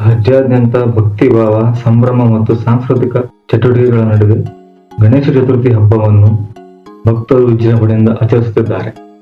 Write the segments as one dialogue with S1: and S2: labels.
S1: ರಾಜ್ಯಾದ್ಯಂತ ಭಕ್ತಿ ಭಾವ ಸಂಭ್ರಮ ಮತ್ತು ಸಾಂಸ್ಕೃತಿಕ ಚಟುವಟಿಕೆಗಳ ನಡುವೆ ಗಣೇಶ ಚತುರ್ಥಿ ಹಬ್ಬವನ್ನು ಭಕ್ತರು ವಿಜೃಂಭಣೆಯಿಂದ ಆಚರಿಸುತ್ತಿದ್ದಾರೆ.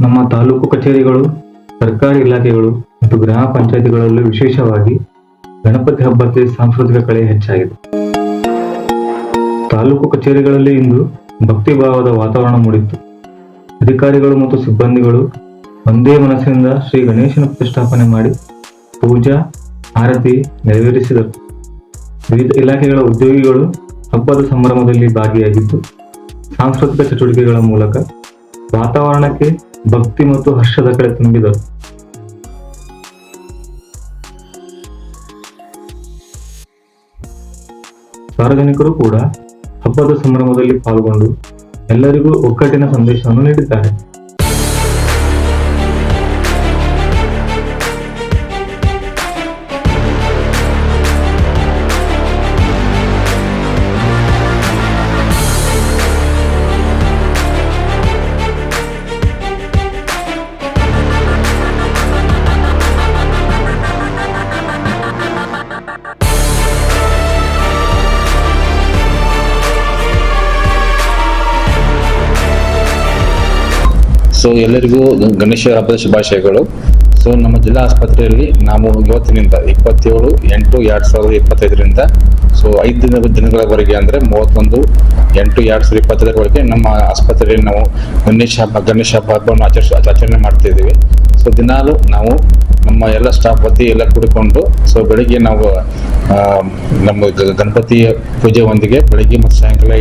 S1: ನಮ್ಮ ತಾಲೂಕು ಕಚೇರಿಗಳು, ಸರ್ಕಾರಿ ಇಲಾಖೆಗಳು ಮತ್ತು ಗ್ರಾಮ ಪಂಚಾಯತಿಗಳಲ್ಲೂ ವಿಶೇಷವಾಗಿ ಗಣಪತಿ ಹಬ್ಬಕ್ಕೆ ಸಾಂಸ್ಕೃತಿಕ ಕಳೆ ಹೆಚ್ಚಾಗಿದೆ. ತಾಲೂಕು ಕಚೇರಿಗಳಲ್ಲಿ ಇಂದು ಭಕ್ತಿಭಾವದ ವಾತಾವರಣ ಮೂಡಿತ್ತು. ಅಧಿಕಾರಿಗಳು ಮತ್ತು ಸಿಬ್ಬಂದಿಗಳು ಒಂದೇ ಮನಸ್ಸಿನಿಂದ ಶ್ರೀ ಗಣೇಶನ ಪ್ರತಿಷ್ಠಾಪನೆ ಮಾಡಿ ಪೂಜಾ, ಆರತಿ ನೆರವೇರಿಸಿದರು. ವಿವಿಧ ಇಲಾಖೆಗಳ ಉದ್ಯೋಗಿಗಳು ಹಬ್ಬದ ಸಂಭ್ರಮದಲ್ಲಿ ಭಾಗಿಯಾಗಿದ್ದು, ಸಾಂಸ್ಕೃತಿಕ ಚಟುವಟಿಕೆಗಳ ಮೂಲಕ ವಾತಾವರಣಕ್ಕೆ ಭಕ್ತಿ ಮತ್ತು ಹರ್ಷದ ಕಡೆ ತುಂಬಿದರು. ಸಾರ್ವಜನಿಕರು ಕೂಡ ಹಬ್ಬದ ಸಂಭ್ರಮದಲ್ಲಿ ಪಾಲ್ಗೊಂಡು ಎಲ್ಲರಿಗೂ ಒಗ್ಗಟ್ಟಿನ ಸಂದೇಶವನ್ನು ನೀಡಿದ್ದಾರೆ.
S2: ಸೊ ಎಲ್ಲರಿಗೂ ಗಣೇಶ ಹಬ್ಬದ ಶುಭಾಶಯಗಳು. ಸೊ ನಮ್ಮ ಜಿಲ್ಲಾ ಆಸ್ಪತ್ರೆಯಲ್ಲಿ ನಾವು ಇವತ್ತಿನಿಂದ ಇಪ್ಪತ್ತೇಳು, ಎಂಟು, ಎರಡು ಸಾವಿರದ ಇಪ್ಪತ್ತೈದರಿಂದ ಸೊ ಐದು ದಿನ ದಿನಗಳವರೆಗೆ ಅಂದರೆ ಮೂವತ್ತೊಂದು, ಎಂಟು, ಎರಡು ಸಾವಿರದ ಇಪ್ಪತ್ತೈದರವರೆಗೆ ನಮ್ಮ ಆಸ್ಪತ್ರೆಯಲ್ಲಿ ನಾವು ಗಣೇಶ ಹಬ್ಬ ಗಣೇಶ ಹಬ್ಬ ಹಬ್ಬವನ್ನು ಆಚರಿಸ, ಆಚರಣೆ ಮಾಡ್ತಾ ಇದ್ದೀವಿ. ಸೊ ದಿನಾಲು ನಾವು ನಮ್ಮ ಎಲ್ಲ ಸ್ಟಾಫ್ ವತಿ ಎಲ್ಲ ಕೂಡಿಕೊಂಡು ಸೊ ಬೆಳಿಗ್ಗೆ ನಾವು ನಮ್ಮ ಗಣಪತಿ ಪೂಜೆ ಒಂದಿಗೆ ಬೆಳಿಗ್ಗೆ ಮತ್ತು ಸಾಯಂಕಾಲ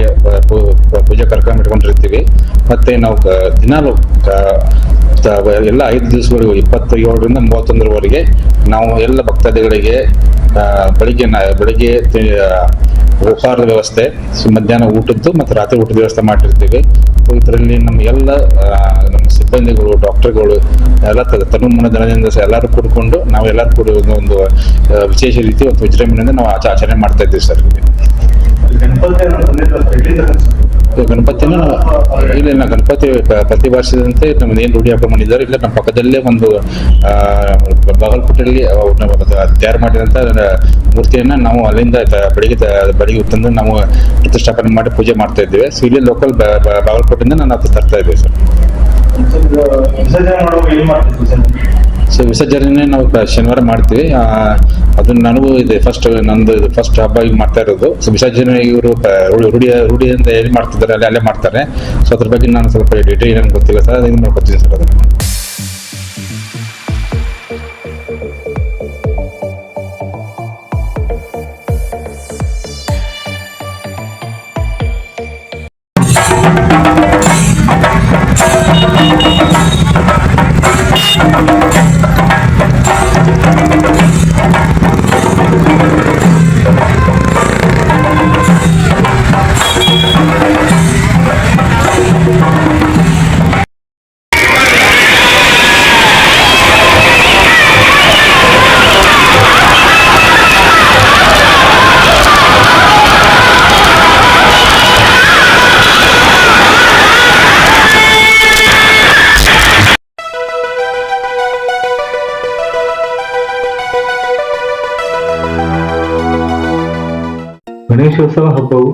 S2: ಪೂಜೆ ಕಾರ್ಯಕ್ರಮ ಇಟ್ಕೊಂಡಿರ್ತೀವಿ. ಮತ್ತೆ ನಾವು ದಿನಾಲು ಎಲ್ಲ ಐದು ದಿವಸಗಳಿಗೂ ಇಪ್ಪತ್ತ ಏಳರಿಂದ ಮೂವತ್ತೊಂದರವರೆಗೆ ನಾವು ಎಲ್ಲ ಭಕ್ತಾದಿಗಳಿಗೆ ಬೆಳಿಗ್ಗೆ ಬೆಳಿಗ್ಗೆ ಉಪಹಾರದ ವ್ಯವಸ್ಥೆ ಮಧ್ಯಾಹ್ನ ಊಟದ್ದು ಮತ್ತು ರಾತ್ರಿ ಊಟದ ವ್ಯವಸ್ಥೆ ಮಾಡಿರ್ತೀವಿ. ಇದರಲ್ಲಿ ನಮ್ಮ ಎಲ್ಲ ಸಿಬ್ಬಂದಿಗಳು ಡಾಕ್ಟರ್ಗಳು ಎಲ್ಲ ತಗ ತನು ಮನ ಜನದಿಂದ ಸಹ ಎಲ್ಲರೂ ಕೂಡಿಕೊಂಡು ನಾವು ಎಲ್ಲರೂ ಕೂಡ ಒಂದು ಒಂದು ವಿಶೇಷ ರೀತಿ ಒಂದು ವಿಜೃಂಭಣೆಯಿಂದ ನಾವು ಆಚ- ಆಚರಣೆ ಮಾಡ್ತಾ ಇದ್ದೀವಿ ಸರ್. ಗಣಪತಿನ ಇಲ್ಲ ಗಣಪತಿ ಪ್ರತಿ ವರ್ಷದಂತೆ ನಮ್ದು ಏನು ರೂಢಿ ಹಬ್ಬ ಮಾಡಿದ್ದಾರೆ ಇಲ್ಲ ನಮ್ಮ ಪಕ್ಕದಲ್ಲೇ ಒಂದು ಬಾಗಲಕೋಟೆಯಲ್ಲಿ ತಯಾರು ಮಾಡಿದಂಥ ಮೂರ್ತಿಯನ್ನು ನಾವು ಅಲ್ಲಿಂದ ಬೆಳಿಗ್ಗೆ ಬೆಳಿಗ್ಗೆ ತಂದು ನಾವು ಪ್ರತಿಷ್ಠಾಪನೆ ಮಾಡಿ ಪೂಜೆ ಮಾಡ್ತಾ ಇದ್ದೇವೆ. ಸೊ ಇಲ್ಲಿ ಲೋಕಲ್ ಬಾಗಲಕೋಟೆಯಿಂದ ನಾನು ಅದು ತರ್ತಾ ಇದ್ದೇವೆ ಸರ್.
S3: ಏನ್
S2: ಸೊ ವಿಸರ್ಜನೆ ನಾವು ಶನಿವಾರ ಮಾಡ್ತೀವಿ. ಆ, ಅದನ್ನ ನನಗೂ ಇದೆ ಫಸ್ಟ್ ನಂದು ಇದು ಫಸ್ಟ್ ಹಬ್ಬ ಈಗ ಮಾಡ್ತಾ ಇರೋದು. ಸೊ ವಿಸರ್ಜನೆ ಇವರು ರೂಢಿ ರೂಢಿಯಿಂದ ಎಲ್ಲಿ ಮಾಡ್ತಿದ್ದಾರೆ ಅಲ್ಲಿ ಅಲ್ಲೇ ಮಾಡ್ತಾರೆ. ಸೊ ಅದ್ರ ಬಗ್ಗೆ ನಾನು ಸ್ವಲ್ಪ ಡೀಟೇಲ್ ಏನೇನು ಗೊತ್ತಿಲ್ಲ ಸರ್. ಅದನ್ನ ಮಾಡ್ಕೊತೀನಿ ಸರ್ ಅದನ್ನು
S1: ಗಣೇಶೋತ್ಸವ ಹಬ್ಬವು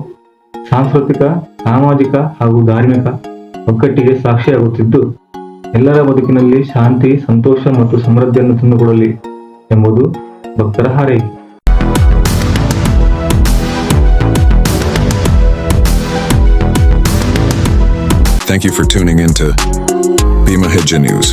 S1: ಸಾಂಸ್ಕೃತಿಕ, ಸಾಮಾಜಿಕ ಹಾಗೂ ಧಾರ್ಮಿಕ ಒಗ್ಗಟ್ಟಿಗೆ ಸಾಕ್ಷಿಯಾಗುತ್ತಿದ್ದು, ಎಲ್ಲರ ಬದುಕಿನಲ್ಲಿ ಶಾಂತಿ, ಸಂತೋಷ ಮತ್ತು ಸಮೃದ್ಧಿಯನ್ನು ತಂದುಕೊಡಲಿ ಎಂಬುದು ಭಕ್ತರ ಹಾರೈಕೆ
S4: Thank you for tuning in to Bima News.